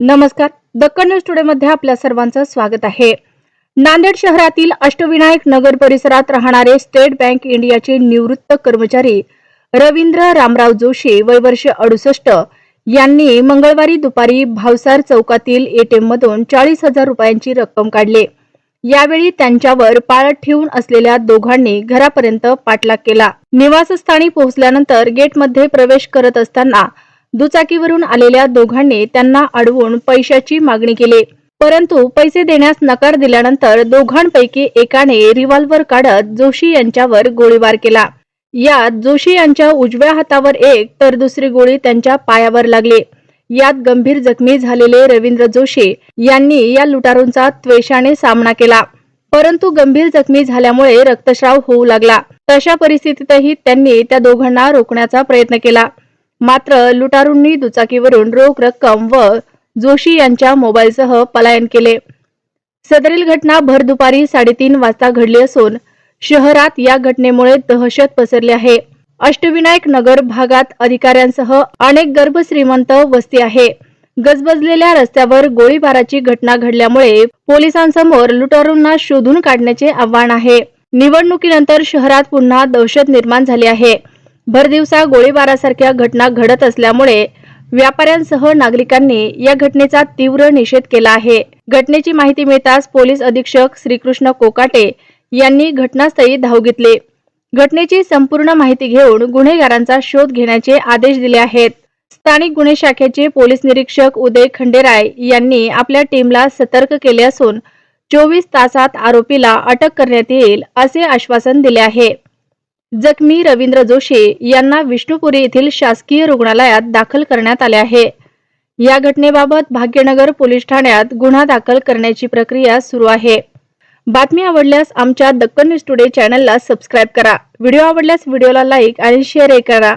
नमस्कार. Deccan news today मध्ये आपल्या सर्वांचं स्वागत आहे. नांदेड शहरातील अष्टविनायक नगर परिसरात राहणारे स्टेट बँक इंडियाचे निवृत्त कर्मचारी रवींद्र रामराव जोशी वय वर्ष अडुसष्ट यांनी मंगळवारी दुपारी भावसार चौकातील एटीएम मधून चाळीस हजार रुपयांची रक्कम काढली. यावेळी त्यांच्यावर पाळत ठेवून असलेल्या दोघांनी घरापर्यंत पाठलाग केला. निवासस्थानी पोहोचल्यानंतर गेटमध्ये प्रवेश करत असताना दुचाकीवरून आलेल्या दोघांनी त्यांना अडवून पैशाची मागणी केली. परंतु पैसे देण्यास नकार दिल्यानंतर दोघांपैकी एकाने रिव्हॉल्व्हर काढत जोशी यांच्यावर गोळीबार केला. यात जोशी यांच्या उजव्या हातावर एक तर दुसरी गोळी त्यांच्या पायावर लागली. यात गंभीर जखमी झालेले रवींद्र जोशी यांनी या लुटारूंचा त्वेषाने सामना केला. परंतु गंभीर जखमी झाल्यामुळे रक्तस्राव होऊ लागला. तशा परिस्थितीतही त्यांनी त्या दोघांना रोखण्याचा प्रयत्न केला. मात्र लुटारूंनी दुचाकीवरून रोख रक्कम व जोशी यांच्या मोबाईलसह पलायन केले. सदरील घटना भर दुपारी साडेतीन वाजता घडली असून शहरात या घटनेमुळे दहशत पसरली आहे. अष्टविनायक नगर भागात अधिकाऱ्यांसह अनेक गर्भश्रीमंत वस्ती आहे. गजबजलेल्या रस्त्यावर गोळीबाराची घटना घडल्यामुळे पोलिसांसमोर लुटारूंना शोधून काढण्याचे आव्हान आहे. निवडणुकीनंतर शहरात पुन्हा दहशत निर्माण झाली आहे. भरदिवसा गोळीबारासारख्या घटना घडत असल्यामुळे व्यापाऱ्यांसह नागरिकांनी या घटनेचा तीव्र निषेध केला आहे. घटनेची माहिती मिळताच पोलीस अधीक्षक श्रीकृष्ण कोकाटे यांनी घटनास्थळी धाव घेतले. घटनेची संपूर्ण माहिती घेऊन गुन्हेगारांचा शोध घेण्याचे आदेश दिले आहेत. स्थानिक गुन्हे शाखेचे पोलीस निरीक्षक उदय खंडेराय यांनी आपल्या टीमला सतर्क केले असून चोवीस तासात आरोपीला अटक करण्यात येईल असे आश्वासन दिले आहे. जखमी रवींद्र जोशी यांना विष्णुपुरी येथील शासकीय रुग्णालयात दाखल करण्यात आले आहे. या घटनेबाबत भाग्यनगर पोलीस ठाण्यात गुन्हा दाखल करण्याची प्रक्रिया सुरू आहे. बातमी आवडल्यास आमच्या दक्कन न्यूज टुडे चॅनलला सबस्क्राईब करा. व्हिडिओ आवडल्यास व्हिडिओला लाईक आणि शेअर करा.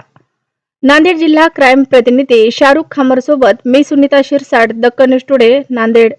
नांदेड जिल्हा क्राईम प्रतिनिधी शाहरुख खामर सोबत मी सुनीता शिरसाट दक्कन न्यूज टुडे नांदेड.